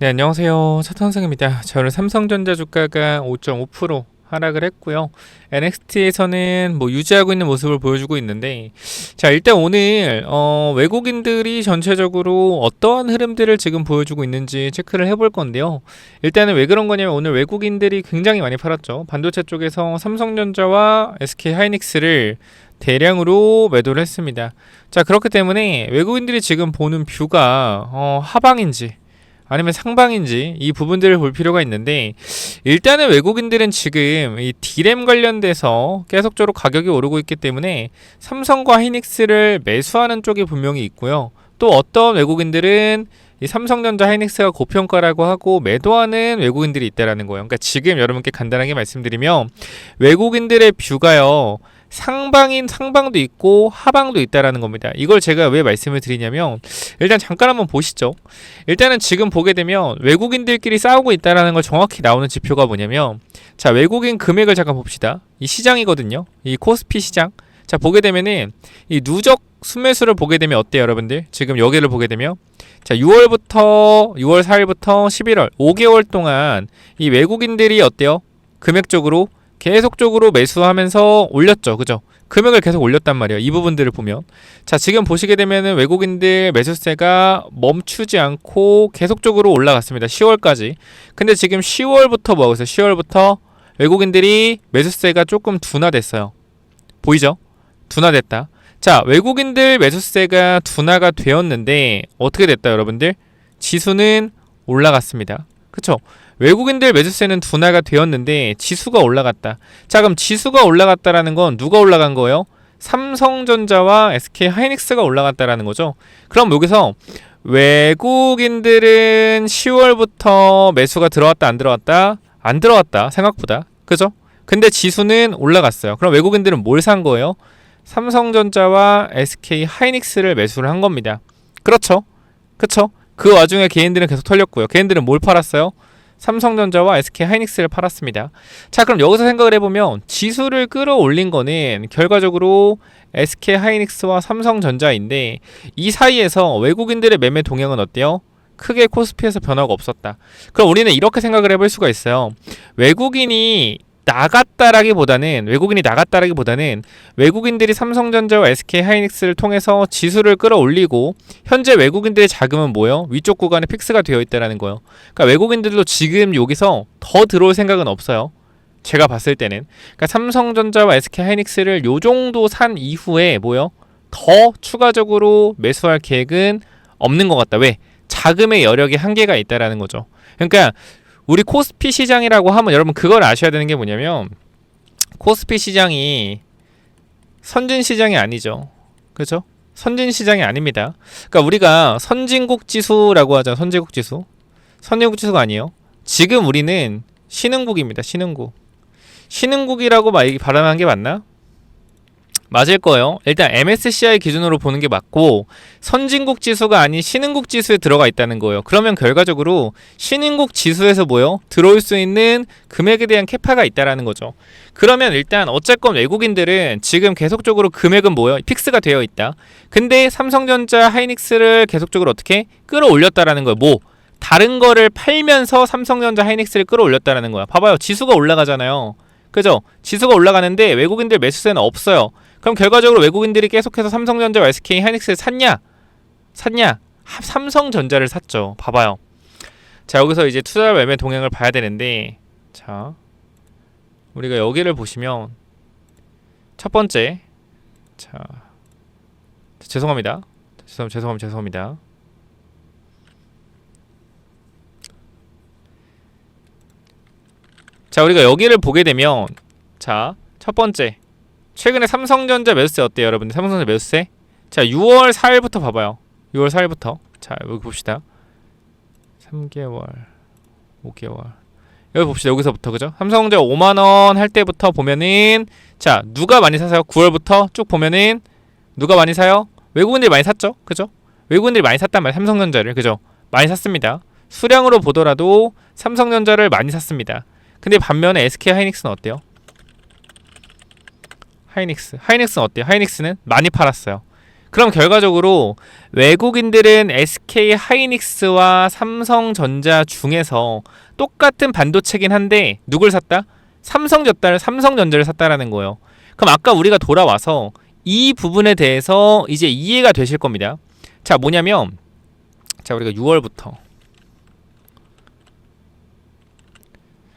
네, 안녕하세요. 차탄성입니다. 자, 오늘 삼성전자 주가가 5.5% 하락을 했고요. NXT에서는 뭐 유지하고 있는 모습을 보여주고 있는데, 자, 일단 오늘, 어, 외국인들이 전체적으로 어떠한 흐름들을 지금 보여주고 있는지 체크를 해볼 건데요. 일단은 왜 그런 거냐면 오늘 외국인들이 굉장히 많이 팔았죠. 반도체 쪽에서 삼성전자와 SK 하이닉스를 대량으로 매도를 했습니다. 자, 그렇기 때문에 외국인들이 지금 보는 뷰가, 어, 하방인지, 아니면 상방인지 이 부분들을 볼 필요가 있는데 일단은 외국인들은 지금 이 디램 관련돼서 계속적으로 가격이 오르고 있기 때문에 삼성과 하이닉스를 매수하는 쪽이 분명히 있고요. 또 어떤 외국인들은 이 삼성전자 하이닉스가 고평가라고 하고 매도하는 외국인들이 있다라는 거예요. 그러니까 지금 여러분께 간단하게 말씀드리면 외국인들의 뷰가요. 상방인 상방도 있고 하방도 있다라는 겁니다. 이걸 제가 왜 말씀을 드리냐면 일단 잠깐 한번 보시죠. 일단은 지금 보게 되면 외국인들끼리 싸우고 있다라는 걸 정확히 나오는 지표가 뭐냐면 자 외국인 금액을 잠깐 봅시다. 이 시장이거든요. 이 코스피 시장. 자 보게 되면은 이 누적 순매수를 보게 되면 어때요, 여러분들? 지금 여기를 보게 되면 자 6월부터 6월 4일부터 11월 5개월 동안 이 외국인들이 어때요? 금액적으로 계속적으로 매수하면서 올렸죠. 그죠? 금액을 계속 올렸단 말이에요. 이 부분들을 보면. 자, 지금 보시게 되면은 외국인들 매수세가 멈추지 않고 계속적으로 올라갔습니다. 10월까지. 근데 지금 10월부터 뭐하고 있어요? 10월부터 외국인들이 매수세가 조금 둔화됐어요. 보이죠? 둔화됐다. 자, 외국인들 매수세가 둔화가 되었는데 어떻게 됐다, 여러분들? 지수는 올라갔습니다. 그쵸? 외국인들 매수세는 둔화가 되었는데 지수가 올라갔다. 자, 그럼 지수가 올라갔다라는 건 누가 올라간 거예요? 삼성전자와 SK 하이닉스가 올라갔다라는 거죠. 그럼 여기서 외국인들은 10월부터 매수가 들어왔다 안 들어왔다? 안 들어왔다. 생각보다. 그죠? 근데 지수는 올라갔어요. 그럼 외국인들은 뭘 산 거예요? 삼성전자와 SK 하이닉스를 매수를 한 겁니다. 그렇죠? 그쵸? 그 와중에 개인들은 계속 털렸고요. 개인들은 뭘 팔았어요? 삼성전자와 SK 하이닉스를 팔았습니다. 자, 그럼 여기서 생각을 해보면 지수를 끌어올린 거는 결과적으로 SK 하이닉스와 삼성전자인데 이 사이에서 외국인들의 매매 동향은 어때요? 크게 코스피에서 변화가 없었다. 그럼 우리는 이렇게 생각을 해볼 수가 있어요. 외국인이 나갔다라기보다는 외국인이 나갔다라기보다는 외국인들이 삼성전자와 SK 하이닉스를 통해서 지수를 끌어올리고 현재 외국인들의 자금은 뭐요? 위쪽 구간에 픽스가 되어 있다라는 거예요. 그러니까 외국인들도 지금 여기서 더 들어올 생각은 없어요. 제가 봤을 때는 그러니까 삼성전자와 SK 하이닉스를 요 정도 산 이후에 뭐요? 더 추가적으로 매수할 계획은 없는 것 같다. 왜? 자금의 여력이 한계가 있다라는 거죠. 그러니까 우리 코스피 시장이라고 하면 여러분 그걸 아셔야 되는 게 뭐냐면 코스피 시장이 선진 시장이 아니죠. 그렇죠? 선진 시장이 아닙니다. 그러니까 우리가 선진국 지수라고 하죠. 선진국 지수. 선진국 지수가 아니에요. 지금 우리는 신흥국입니다. 신흥국. 신흥국이라고 말 발언한 게 맞나? 맞을 거예요. 일단 MSCI 기준으로 보는 게 맞고 선진국 지수가 아닌 신흥국 지수에 들어가 있다는 거예요. 그러면 결과적으로 신흥국 지수에서 뭐요? 들어올 수 있는 금액에 대한 캐파가 있다라는 거죠. 그러면 일단 어쨌건 외국인들은 지금 계속적으로 금액은 뭐요? 픽스가 되어 있다. 근데 삼성전자 하이닉스를 계속적으로 어떻게 끌어올렸다라는 거예요. 뭐 다른 거를 팔면서 삼성전자 하이닉스를 끌어올렸다라는 거야. 봐봐요. 지수가 올라가잖아요. 그죠? 지수가 올라가는데 외국인들 매수세는 없어요. 그럼 결과적으로 외국인들이 계속해서 삼성전자와 SK 하이닉스를 샀냐? 샀냐? 삼성전자를 샀죠. 봐봐요. 자, 여기서 이제 투자 매매 동향을 봐야 되는데 자. 우리가 여기를 보시면 첫 번째 자. 죄송합니다. 죄송 죄송합니다. 죄송합니다. 자, 우리가 여기를 보게 되면 자, 첫 번째 최근에 삼성전자 매수세 어때요, 여러분들? 삼성전자 매수세? 자, 6월 4일부터 봐봐요. 6월 4일부터. 자, 여기 봅시다. 3개월, 5개월. 여기 봅시다. 여기서부터 그죠? 삼성전자 5만 원 할 때부터 보면은 자, 누가 많이 사세요? 9월부터 쭉 보면은 누가 많이 사요? 외국인들이 많이 샀죠? 그죠? 외국인들이 많이 샀단 말이에요. 삼성전자를. 그죠? 많이 샀습니다. 수량으로 보더라도 삼성전자를 많이 샀습니다. 근데 반면에 SK 하이닉스는 어때요? 하이닉스. 하이닉스는 어때요? 하이닉스는 많이 팔았어요. 그럼 결과적으로 외국인들은 SK 하이닉스와 삼성전자 중에서 똑같은 반도체긴 한데 누굴 샀다? 삼성전자를 삼성전자를 샀다라는 거예요. 그럼 아까 우리가 돌아와서 이 부분에 대해서 이제 이해가 되실 겁니다. 자, 뭐냐면 자, 우리가 6월부터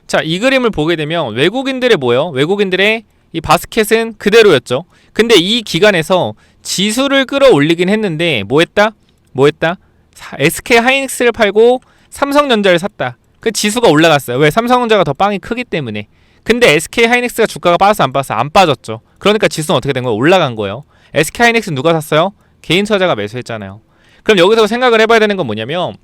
자, 이 그림을 보게 되면 외국인들의 뭐요? 외국인들의 이 바스켓은 그대로였죠. 근데 이 기간에서 지수를 끌어올리긴 했는데 뭐 했다? 뭐 했다? 사- SK 하이닉스를 팔고 삼성전자를 샀다. 그 지수가 올라갔어요. 왜? 삼성전자가 더 빵이 크기 때문에. 근데 SK 하이닉스가 주가가 빠졌어 안 빠졌어? 안 빠졌죠. 그러니까 지수는 어떻게 된 거예요? 올라간 거예요. SK 하이닉스 누가 샀어요? 개인 투자자가 매수했잖아요. 그럼 여기서 생각을 해봐야 되는 건 뭐냐면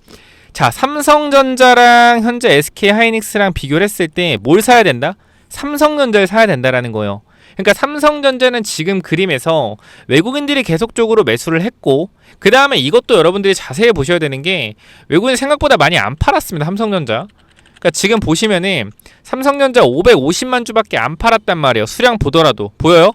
자 삼성전자랑 현재 SK 하이닉스랑 비교를 했을 때 뭘 사야 된다? 삼성전자를 사야 된다라는 거예요. 그러니까 삼성전자는 지금 그림에서 외국인들이 계속적으로 매수를 했고 그 다음에 이것도 여러분들이 자세히 보셔야 되는 게 외국인 생각보다 많이 안 팔았습니다. 삼성전자. 그러니까 지금 보시면은 삼성전자 550만 주밖에 안 팔았단 말이에요. 수량 보더라도 보여요?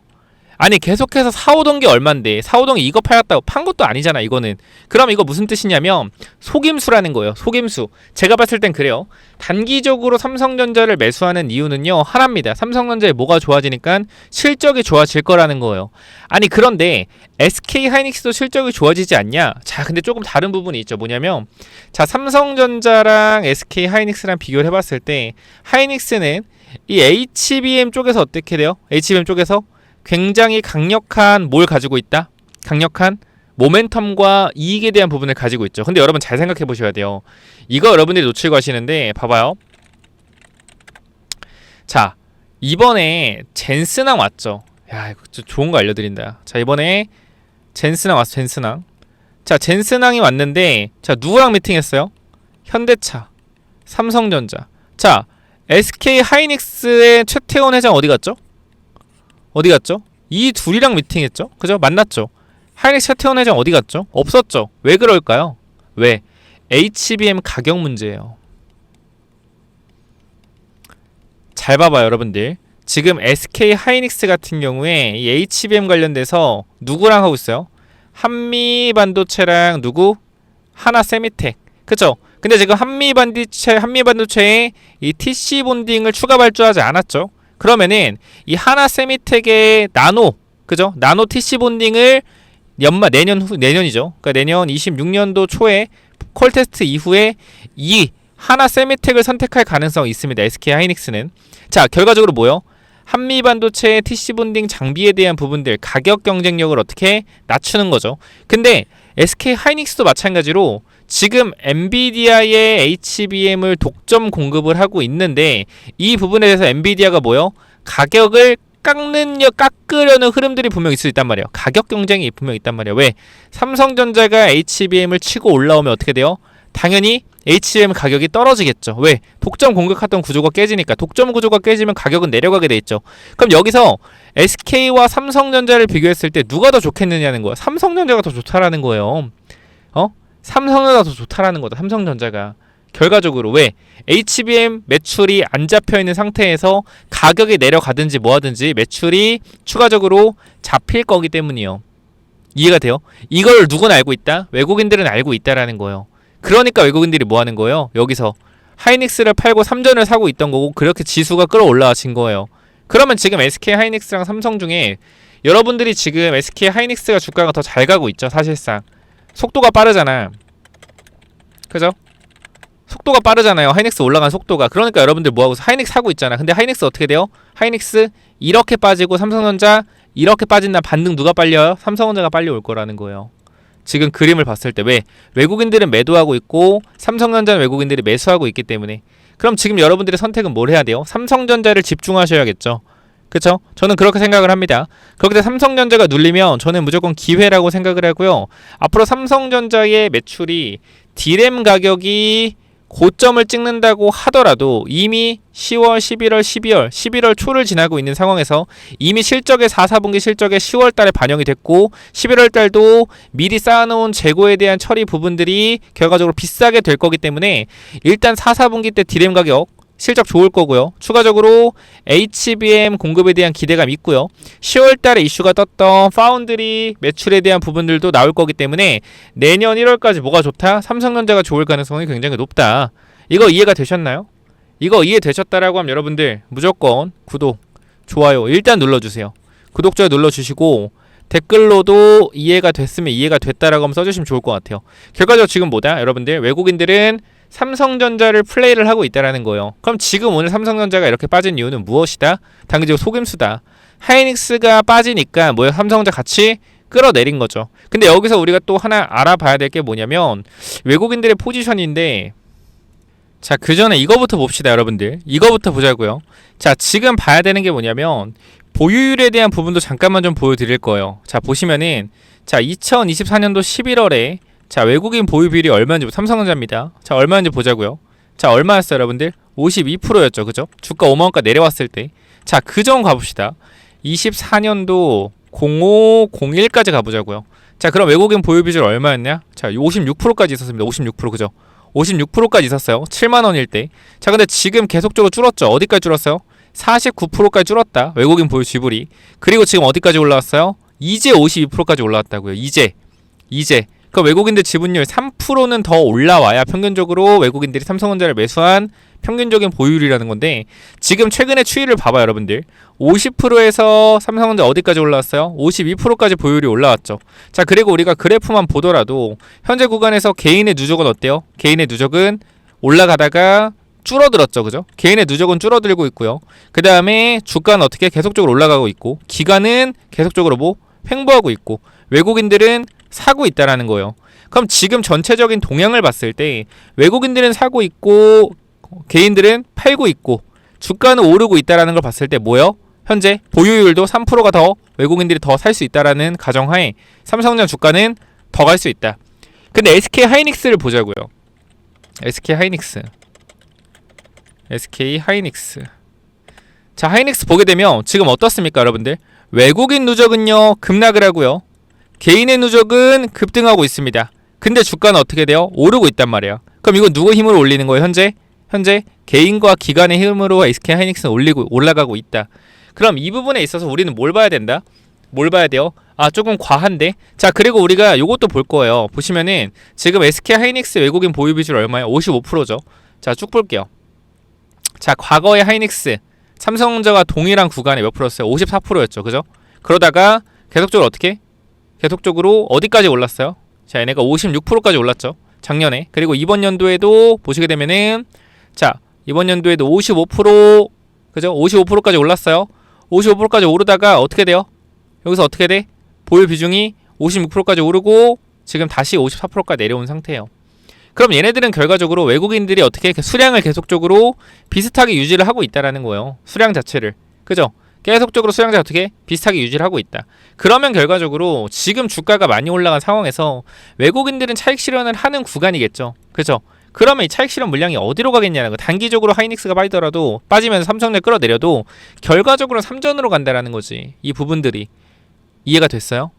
아니 계속해서 사오던 게 얼만데? 사오던 게 이거 팔았다고 판 것도 아니잖아 이거는. 그럼 이거 무슨 뜻이냐면 속임수라는 거예요 속임수. 제가 봤을 땐 그래요. 단기적으로 삼성전자를 매수하는 이유는요 하나입니다. 삼성전자에 뭐가 좋아지니까 실적이 좋아질 거라는 거예요. 아니 그런데 SK 하이닉스도 실적이 좋아지지 않냐? 자 근데 조금 다른 부분이 있죠. 뭐냐면 자 삼성전자랑 SK 하이닉스랑 비교를 해봤을 때 하이닉스는 이 HBM 쪽에서 어떻게 돼요? HBM 쪽에서 굉장히 강력한 뭘 가지고 있다? 강력한 모멘텀과 이익에 대한 부분을 가지고 있죠. 근데 여러분 잘 생각해 보셔야 돼요. 이거 여러분들이 놓치고 하시는데 봐봐요. 자, 이번에 젠스낭 왔죠. 야, 이거 좀 좋은 거 알려드린다. 자, 이번에 젠스낭 왔어, 젠스낭. 자, 젠스낭이 왔는데, 자, 누구랑 미팅했어요? 현대차, 삼성전자. 자, SK 하이닉스의 최태원 회장 어디 갔죠? 어디 갔죠? 이 둘이랑 미팅했죠? 그죠? 만났죠? 하이닉스 차태원 회장 어디 갔죠? 없었죠? 왜 그럴까요? 왜? HBM 가격 문제예요. 잘 봐봐요, 여러분들. 지금 SK 하이닉스 같은 경우에 이 HBM 관련돼서 누구랑 하고 있어요? 한미 반도체랑 누구? 하나 세미텍. 그죠? 근데 지금 한미 반도체 한미 반도체에 이 TC 본딩을 추가 발주하지 않았죠? 그러면은 이 하나 세미텍의 나노 그죠? 나노 TC 본딩을 연말 내년 후 내년이죠. 그러니까 내년 26년도 초에 콜 테스트 이후에 이 하나 세미텍을 선택할 가능성이 있습니다. SK 하이닉스는 자 결과적으로 뭐요? 한미 반도체 TC 본딩 장비에 대한 부분들 가격 경쟁력을 어떻게 낮추는 거죠. 근데 SK 하이닉스도 마찬가지로 지금 엔비디아의 HBM을 독점 공급을 하고 있는데 이 부분에 대해서 엔비디아가 뭐요? 가격을 깎는 깎으려는 흐름들이 분명 있을 수 있단 말이에요. 가격 경쟁이 분명 있단 말이에요. 왜? 삼성전자가 HBM을 치고 올라오면 어떻게 돼요? 당연히 HBM 가격이 떨어지겠죠. 왜? 독점 공격하던 구조가 깨지니까 독점 구조가 깨지면 가격은 내려가게 돼 있죠. 그럼 여기서 SK와 삼성전자를 비교했을 때 누가 더 좋겠느냐는 거야. 삼성전자가 더 좋다라는 거예요. 어? 삼성전자가 더 좋다라는 거다. 삼성전자가. 결과적으로 왜 HBM 매출이 안 잡혀 있는 상태에서 가격이 내려가든지 뭐하든지 매출이 추가적으로 잡힐 거기 때문이요. 이해가 돼요? 이걸 누군 알고 있다? 외국인들은 알고 있다라는 거예요. 그러니까 외국인들이 뭐 하는 거예요? 여기서 하이닉스를 팔고 삼전을 사고 있던 거고 그렇게 지수가 끌어올라진 거예요. 그러면 지금 SK 하이닉스랑 삼성 중에 여러분들이 지금 SK 하이닉스가 주가가 더 잘 가고 있죠, 사실상. 속도가 빠르잖아. 그죠? 속도가 빠르잖아요. 하이닉스 올라간 속도가. 그러니까 여러분들 뭐하고 하이닉스 하고 있잖아. 근데 하이닉스 어떻게 돼요? 하이닉스 이렇게 빠지고 삼성전자 이렇게 빠진다. 반등 누가 빨려요? 삼성전자가 빨리 올 거라는 거예요. 지금 그림을 봤을 때 왜? 외국인들은 매도하고 있고 삼성전자는 외국인들이 매수하고 있기 때문에 그럼 지금 여러분들의 선택은 뭘 해야 돼요? 삼성전자를 집중하셔야겠죠. 그쵸? 저는 그렇게 생각을 합니다. 그렇게 삼성전자가 눌리면 저는 무조건 기회라고 생각을 하고요. 앞으로 삼성전자의 매출이 디램 가격이 고점을 찍는다고 하더라도 이미 10월, 11월, 12월, 11월 초를 지나고 있는 상황에서 이미 실적의 4, 4분기 실적에 10월 달에 반영이 됐고 11월 달도 미리 쌓아놓은 재고에 대한 처리 부분들이 결과적으로 비싸게 될 거기 때문에 일단 4, 4분기 때 디램 가격 실적 좋을 거고요. 추가적으로 HBM 공급에 대한 기대감 있고요. 10월 달에 이슈가 떴던 파운드리 매출에 대한 부분들도 나올 거기 때문에 내년 1월까지 뭐가 좋다? 삼성전자가 좋을 가능성이 굉장히 높다. 이거 이해가 되셨나요? 이거 이해되셨다라고 하면 여러분들 무조건 구독, 좋아요 일단 눌러주세요. 구독, 좋아요 눌러주시고 댓글로도 이해가 됐으면 이해가 됐다라고 한번 써주시면 좋을 것 같아요. 결과적으로 지금 뭐다? 여러분들 외국인들은 삼성전자를 플레이를 하고 있다라는 거예요. 그럼 지금 오늘 삼성전자가 이렇게 빠진 이유는 무엇이다? 단기적으로 속임수다. 하이닉스가 빠지니까 뭐야 삼성전자 같이 끌어내린 거죠. 근데 여기서 우리가 또 하나 알아봐야 될 게 뭐냐면 외국인들의 포지션인데 자, 그 전에 이거부터 봅시다, 여러분들. 이거부터 보자고요. 자, 지금 봐야 되는 게 뭐냐면 보유율에 대한 부분도 잠깐만 좀 보여드릴 거예요. 자, 보시면은 자, 2024년도 11월에 자, 외국인 보유 비율이 얼마인지 삼성전자입니다. 자, 얼마인지 보자고요. 자, 얼마였어요, 여러분들? 52%였죠. 그죠? 주가 5만 원가 내려왔을 때. 자, 그전 가봅시다. 24년도 05, 01까지 가보자고요. 자, 그럼 외국인 보유 비율 얼마였냐? 자, 56%까지 있었습니다. 56% 그죠? 56%까지 있었어요. 7만 원일 때. 자, 근데 지금 계속적으로 줄었죠. 어디까지 줄었어요? 49%까지 줄었다. 외국인 보유 지불이. 그리고 지금 어디까지 올라왔어요? 이제 52%까지 올라왔다고요. 이제. 이제. 그 외국인들 지분율 3%는 더 올라와야 평균적으로 외국인들이 삼성전자를 매수한 평균적인 보유율이라는 건데 지금 최근의 추이를 봐봐요 여러분들 50%에서 삼성전자 어디까지 올라왔어요? 52%까지 보유율이 올라왔죠 자 그리고 우리가 그래프만 보더라도 현재 구간에서 개인의 누적은 어때요? 개인의 누적은 올라가다가 줄어들었죠 그죠? 개인의 누적은 줄어들고 있고요 그 다음에 주가는 어떻게 계속적으로 올라가고 있고 기간은 계속적으로 뭐 횡보하고 있고 외국인들은 사고 있다라는 거예요. 그럼 지금 전체적인 동향을 봤을 때 외국인들은 사고 있고 개인들은 팔고 있고 주가는 오르고 있다라는 걸 봤을 때 뭐요? 현재 보유율도 3%가 더 외국인들이 더 살 수 있다라는 가정하에 삼성전 주가는 더 갈 수 있다. 근데 SK 하이닉스를 보자고요. SK 하이닉스. SK 하이닉스. 자, 하이닉스 보게 되면 지금 어떻습니까, 여러분들? 외국인 누적은요, 급락을 하고요. 개인의 누적은 급등하고 있습니다. 근데 주가는 어떻게 돼요? 오르고 있단 말이에요. 그럼 이건 누구 힘으로 올리는 거예요? 현재 현재 개인과 기관의 힘으로 SK 하이닉스는 올리고 올라가고 있다. 그럼 이 부분에 있어서 우리는 뭘 봐야 된다? 뭘 봐야 돼요? 아 조금 과한데. 자 그리고 우리가 요것도 볼 거예요. 보시면은 지금 SK 하이닉스 외국인 보유 비율 얼마예요? 55%죠. 자 쭉 볼게요. 자 과거의 하이닉스 삼성전자와 동일한 구간에 몇 프로였어요? 54%였죠. 그죠? 그러다가 계속적으로 어떻게? 계속적으로 어디까지 올랐어요? 자, 얘네가 56%까지 올랐죠. 작년에. 그리고 이번 연도에도 보시게 되면은 자, 이번 연도에도 55% 그죠? 55%까지 올랐어요. 55%까지 오르다가 어떻게 돼요? 여기서 어떻게 돼? 보유 비중이 56%까지 오르고 지금 다시 54%까지 내려온 상태예요. 그럼 얘네들은 결과적으로 외국인들이 어떻게 수량을 계속적으로 비슷하게 유지를 하고 있다라는 거예요. 수량 자체를. 그죠? 계속적으로 수량자 어떻게 비슷하게 유지를 하고 있다. 그러면 결과적으로 지금 주가가 많이 올라간 상황에서 외국인들은 차익 실현을 하는 구간이겠죠. 그죠? 그러면 이 차익 실현 물량이 어디로 가겠냐는 거. 단기적으로 하이닉스가 빠지더라도 빠지면서 삼성을 끌어내려도 결과적으로 삼전으로 간다라는 거지. 이 부분들이 이해가 됐어요?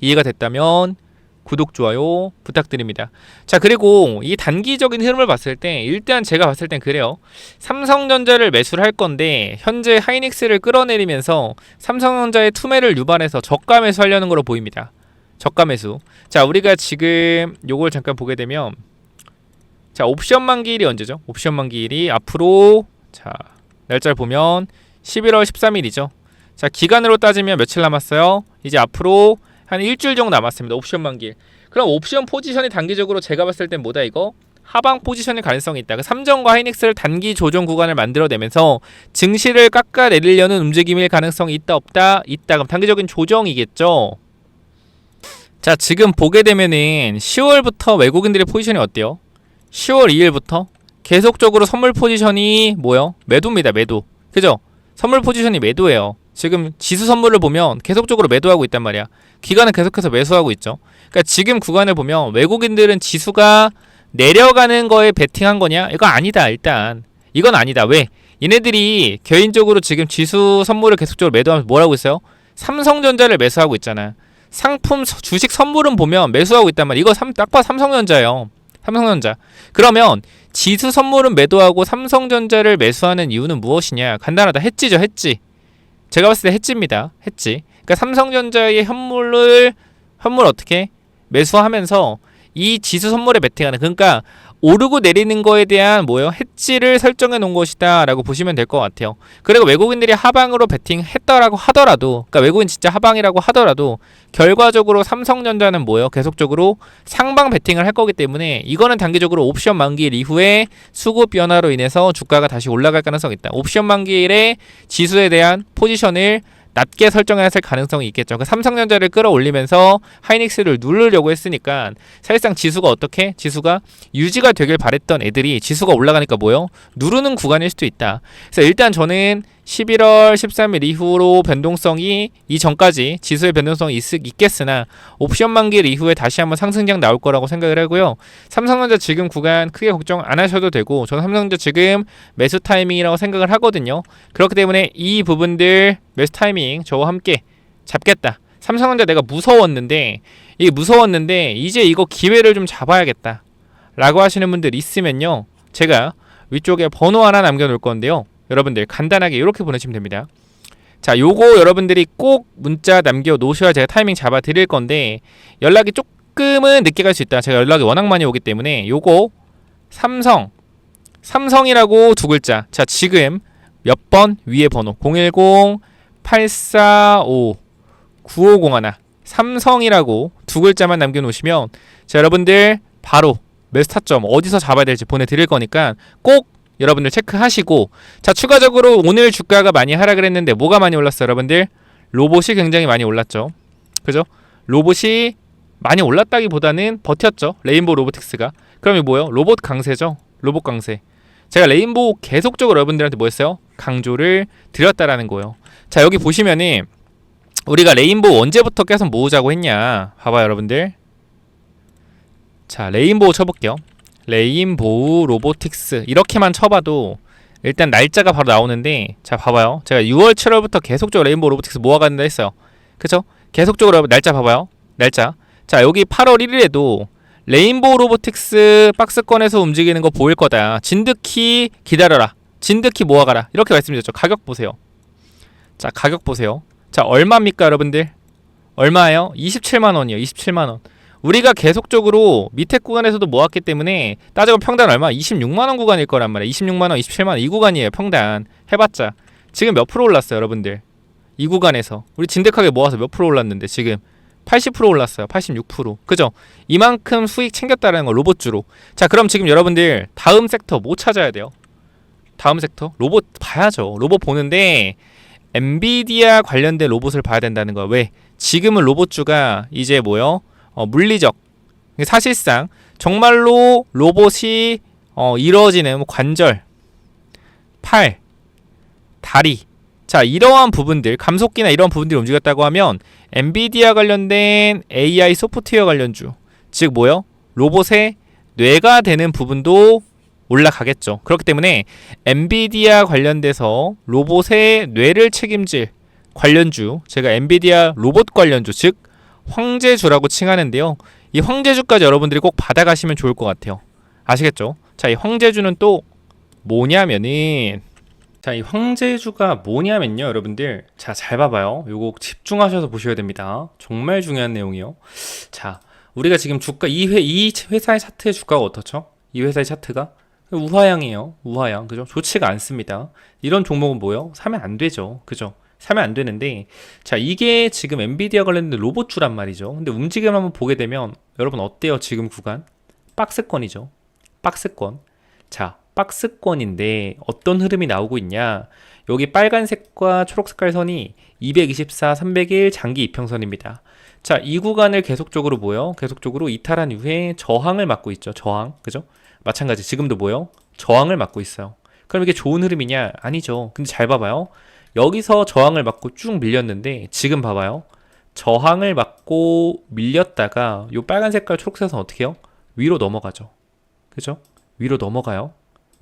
이해가 됐다면 구독, 좋아요 부탁드립니다. 자, 그리고 이 단기적인 흐름을 봤을 때 일단 제가 봤을 땐 그래요. 삼성전자를 매수를 할 건데 현재 하이닉스를 끌어내리면서 삼성전자의 투매를 유발해서 저가 매수하려는 걸로 보입니다. 저가 매수. 자, 우리가 지금 요걸 잠깐 보게 되면 자, 옵션 만기일이 언제죠? 옵션 만기일이 앞으로 자, 날짜를 보면 11월 13일이죠. 자, 기간으로 따지면 며칠 남았어요? 이제 앞으로 한 일주일 정도 남았습니다. 옵션 만기. 그럼 옵션 포지션이 단기적으로 제가 봤을 땐 뭐다 이거? 하방 포지션의 가능성이 있다. 그 삼성과 하이닉스를 단기 조정 구간을 만들어내면서 증시를 깎아내리려는 움직임일 가능성이 있다 없다 있다. 그럼 단기적인 조정이겠죠. 자 지금 보게 되면은 10월부터 외국인들의 포지션이 어때요? 10월 2일부터 계속적으로 선물 포지션이 뭐요? 매도입니다. 매도. 그죠? 선물 포지션이 매도예요. 지금 지수 선물을 보면 계속적으로 매도하고 있단 말이야. 기관은 계속해서 매수하고 있죠. 그러니까 지금 구간을 보면 외국인들은 지수가 내려가는 거에 베팅한 거냐? 이거 아니다. 일단 이건 아니다. 왜? 얘네들이 개인적으로 지금 지수 선물을 계속적으로 매도하면서 뭐라고 있어요? 삼성전자를 매수하고 있잖아. 상품 주식 선물은 보면 매수하고 있단 말이야. 이거 삼, 딱 봐 삼성전자예요. 삼성전자. 그러면 지수 선물은 매도하고 삼성전자를 매수하는 이유는 무엇이냐? 간단하다. 해지죠, 해지. 제가 봤을 때 해지입니다. 해지. 그러니까 삼성전자의 현물을 현물 어떻게 매수하면서 이 지수 선물에 베팅하는 그러니까 오르고 내리는 거에 대한 뭐요 해지를 설정해 놓은 것이다 라고 보시면 될 것 같아요. 그리고 외국인들이 하방으로 베팅했다라고 하더라도 그러니까 외국인 진짜 하방이라고 하더라도 결과적으로 삼성전자는 뭐요 계속적으로 상방 베팅을 할 거기 때문에 이거는 단기적으로 옵션 만기일 이후에 수급 변화로 인해서 주가가 다시 올라갈 가능성이 있다. 옵션 만기일에 지수에 대한 포지션을 낮게 설정했을 가능성이 있겠죠. 그 삼성전자를 끌어올리면서 하이닉스를 누르려고 했으니까 사실상 지수가 어떻게? 지수가 유지가 되길 바랬던 애들이 지수가 올라가니까 뭐요? 누르는 구간일 수도 있다. 그래서 일단 저는 11월 13일 이후로 변동성이 이전까지 지수의 변동성이 있, 있겠으나 옵션 만기일 이후에 다시 한번 상승장 나올 거라고 생각을 하고요. 삼성전자 지금 구간 크게 걱정 안 하셔도 되고 저는 삼성전자 지금 매수 타이밍이라고 생각을 하거든요. 그렇기 때문에 이 부분들 매수 타이밍 저와 함께 잡겠다. 삼성전자 내가 무서웠는데 이게 무서웠는데 이제 이거 기회를 좀 잡아야겠다. 라고 하시는 분들 있으면요. 제가 위쪽에 번호 하나 남겨 놓을 건데요. 여러분들 간단하게 이렇게 보내시면 됩니다. 자, 요거 여러분들이 꼭 문자 남겨 놓으셔야 제가 타이밍 잡아 드릴 건데 연락이 조금은 늦게 갈 수 있다. 제가 연락이 워낙 많이 오기 때문에 요거 삼성 삼성이라고 두 글자. 자, 지금 몇 번 위에 번호 010 845 950 하나 삼성이라고 두 글자만 남겨 놓으시면 자, 여러분들 바로 매수 타점 어디서 잡아야 될지 보내 드릴 거니까 꼭 여러분들 체크하시고. 자 추가적으로 오늘 주가가 많이 하락을 했는데 뭐가 많이 올랐어요 여러분들? 로봇이 굉장히 많이 올랐죠. 그죠? 로봇이 많이 올랐다기보다는 버텼죠 레인보우 로보틱스가. 이 뭐예요? 로봇 강세죠? 로봇 강세. 제가 레인보우 계속적으로 여러분들한테 뭐 했어요? 강조를 드렸다라는 거예요. 자 여기 보시면은 우리가 레인보우 언제부터 계속 모으자고 했냐? 봐봐요 여러분들. 자 레인보우 쳐볼게요 레인보우 로보틱스 이렇게만 쳐봐도 일단 날짜가 바로 나오는데 자 봐봐요. 제가 6월 7월부터 계속적으로 레인보우 로보틱스 모아간다 했어요. 그쵸? 계속적으로 날짜 봐봐요. 날짜. 자 여기 8월 1일에도 레인보우 로보틱스 박스권에서 움직이는 거 보일 거다. 진득히 기다려라. 진득히 모아가라. 이렇게 말씀드렸죠. 가격 보세요. 자 가격 보세요. 자 얼마입니까 여러분들? 얼마예요? 27만원이요. 27만원 우리가 계속적으로 밑에 구간에서도 모았기 때문에 따져보면 평단 얼마? 26만원 구간일 거란 말이야 26만원, 27만원 이 구간이에요 평단 해봤자 지금 몇 프로 올랐어요 여러분들 이 구간에서 우리 진득하게 모아서 몇 프로 올랐는데 지금 80% 올랐어요 86% 그죠? 이만큼 수익 챙겼다라는 거 로봇주로 자 그럼 지금 여러분들 다음 섹터 뭐 찾아야 돼요? 다음 섹터? 로봇 봐야죠 로봇 보는데 엔비디아 관련된 로봇을 봐야 된다는 거야 왜? 지금은 로봇주가 이제 뭐요? 어, 물리적. 사실상 정말로 로봇이 어, 이루어지는 뭐 관절, 팔, 다리. 자 이러한 부분들 감속기나 이런 부분들이 움직였다고 하면 엔비디아 관련된 AI 소프트웨어 관련주 즉 뭐요? 로봇의 뇌가 되는 부분도 올라가겠죠. 그렇기 때문에 엔비디아 관련돼서 로봇의 뇌를 책임질 관련주 제가 엔비디아 로봇 관련주 즉 황제주라고 칭하는데요. 이 황제주까지 여러분들이 꼭 받아가시면 좋을 것 같아요. 아시겠죠? 자, 이 황제주는 또 뭐냐면은 자, 이 황제주가 뭐냐면요, 여러분들. 자, 잘 봐봐요. 요거 집중하셔서 보셔야 됩니다. 정말 중요한 내용이요. 자, 우리가 지금 주가 이, 회, 이 회사의 차트의 주가가 어떻죠? 이 회사의 차트가 우하향이에요. 우하향. 그죠? 좋지가 않습니다. 이런 종목은 뭐요? 사면 안 되죠. 그죠? 사면 안 되는데 자 이게 지금 엔비디아 관련된 로봇주란 말이죠. 근데 움직임 한번 보게 되면 여러분 어때요 지금 구간? 박스권이죠. 박스권. 자 박스권인데 어떤 흐름이 나오고 있냐? 여기 빨간색과 초록색깔 선이 224, 301 장기 이평선입니다. 자 이 구간을 계속적으로 뭐요 계속적으로 이탈한 이후에 저항을 맞고 있죠. 저항. 그죠? 마찬가지. 지금도 뭐요 저항을 맞고 있어요. 그럼 이게 좋은 흐름이냐? 아니죠. 근데 잘 봐봐요 여기서 저항을 맞고 쭉 밀렸는데 지금 봐봐요. 저항을 맞고 밀렸다가 요 빨간 색깔 초록색은 어떻게 해요? 위로 넘어가죠. 그죠? 위로 넘어가요.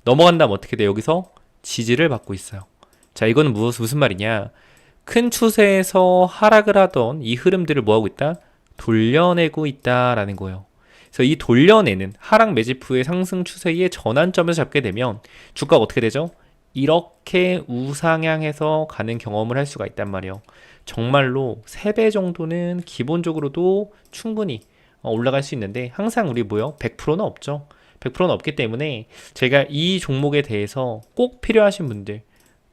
넘어간다면 어떻게 돼? 여기서 지지를 받고 있어요. 자, 이거는 무슨, 무슨 말이냐? 큰 추세에서 하락을 하던 이 흐름들을 뭐하고 있다? 돌려내고 있다라는 거예요. 그래서 이 돌려내는 하락 매집 후의 상승 추세의 전환점을 잡게 되면 주가가 어떻게 되죠? 이렇게 우상향해서 가는 경험을 할 수가 있단 말이에요. 정말로 3배 정도는 기본적으로도 충분히 어, 올라갈 수 있는데 항상 우리 뭐요? 100%는 없죠. 100%는 없기 때문에 제가 이 종목에 대해서 꼭 필요하신 분들,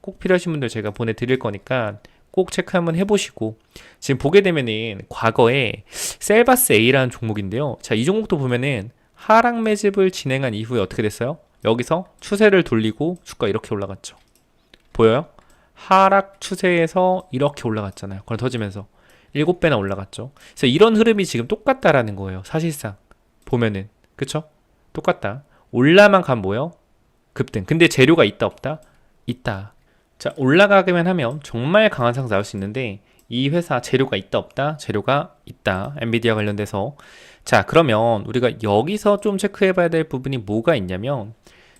꼭 필요하신 분들 제가 보내드릴 거니까 꼭 체크 한번 해보시고 지금 보게 되면은 과거에 셀바스 A라는 종목인데요. 자, 이 종목도 보면은 하락 매집을 진행한 이후에 어떻게 됐어요? 여기서 추세를 돌리고 주가 이렇게 올라갔죠. 보여요? 하락 추세에서 이렇게 올라갔잖아요. 그걸 터지면서 7배나 올라갔죠. 그래서 이런 흐름이 지금 똑같다라는 거예요. 사실상 보면은 그쵸? 똑같다. 올라만 가면 뭐요? 급등. 근데 재료가 있다 없다? 있다. 자 올라가기만 하면 정말 강한 상승 나올 수 있는데 이 회사 재료가 있다 없다? 재료가 있다. 엔비디아 관련돼서 자 그러면 우리가 여기서 좀 체크해 봐야 될 부분이 뭐가 있냐면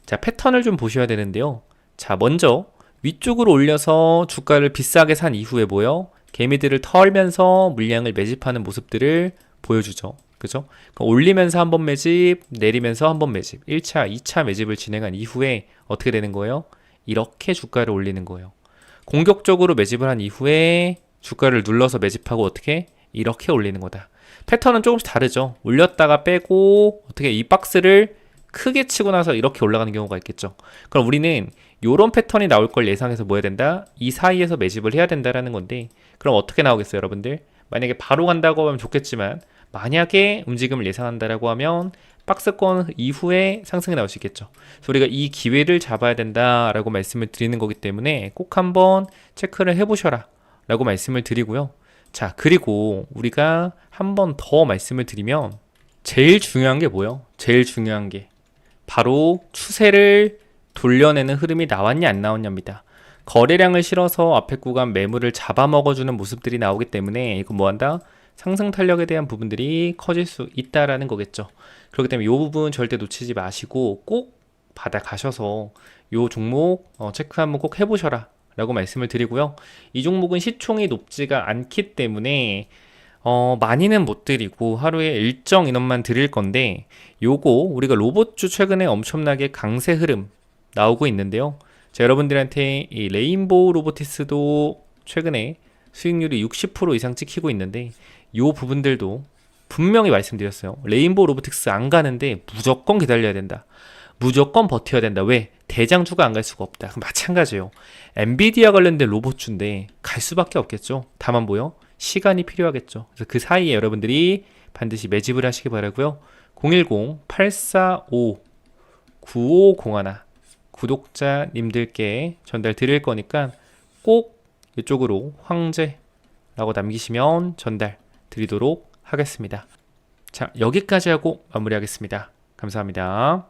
자 패턴을 좀 보셔야 되는데요. 자 먼저 위쪽으로 올려서 주가를 비싸게 산 이후에 뭐요? 개미들을 털면서 물량을 매집하는 모습들을 보여주죠. 그죠? 올리면서 한 번 매집, 내리면서 한 번 매집, 1차, 2차 매집을 진행한 이후에 어떻게 되는 거예요? 이렇게 주가를 올리는 거예요. 공격적으로 매집을 한 이후에 주가를 눌러서 매집하고 어떻게? 이렇게 올리는 거다. 패턴은 조금씩 다르죠. 올렸다가 빼고 어떻게 이 박스를 크게 치고 나서 이렇게 올라가는 경우가 있겠죠. 그럼 우리는 이런 패턴이 나올 걸 예상해서 뭐 해야 된다? 이 사이에서 매집을 해야 된다라는 건데 그럼 어떻게 나오겠어요, 여러분들? 만약에 바로 간다고 하면 좋겠지만 만약에 움직임을 예상한다라고 하면 박스권 이후에 상승이 나올 수 있겠죠. 그래서 우리가 이 기회를 잡아야 된다라고 말씀을 드리는 거기 때문에 꼭 한번 체크를 해보셔라 라고 말씀을 드리고요. 자, 그리고 우리가 한 번 더 말씀을 드리면 제일 중요한 게 뭐예요? 제일 중요한 게 바로 추세를 돌려내는 흐름이 나왔냐 안 나왔냐입니다. 거래량을 실어서 앞에 구간 매물을 잡아먹어주는 모습들이 나오기 때문에 이거 뭐한다? 상승 탄력에 대한 부분들이 커질 수 있다라는 거겠죠. 그렇기 때문에 이 부분 절대 놓치지 마시고 꼭 받아가셔서 이 종목 어, 체크 한번 꼭 해보셔라 라고 말씀을 드리고요. 이 종목은 시총이 높지가 않기 때문에 어, 많이는 못 드리고 하루에 일정 인원만 드릴 건데 요거 우리가 로봇주 최근에 엄청나게 강세 흐름 나오고 있는데요. 자, 여러분들한테 이 레인보우 로보티스도 최근에 수익률이 60% 이상 찍히고 있는데 요 부분들도 분명히 말씀드렸어요. 레인보우 로보틱스 안 가는데 무조건 기다려야 된다. 무조건 버텨야 된다. 왜? 대장주가 안 갈 수가 없다. 마찬가지예요. 엔비디아 관련된 로봇주인데 갈 수밖에 없겠죠. 다만 뭐요? 시간이 필요하겠죠. 그래서 그 사이에 여러분들이 반드시 매집을 하시기 바라고요. 010-845-9501 구독자님들께 전달 드릴 거니까 꼭 이쪽으로 황제라고 남기시면 전달 드리도록 하겠습니다. 자, 여기까지 하고 마무리하겠습니다. 감사합니다.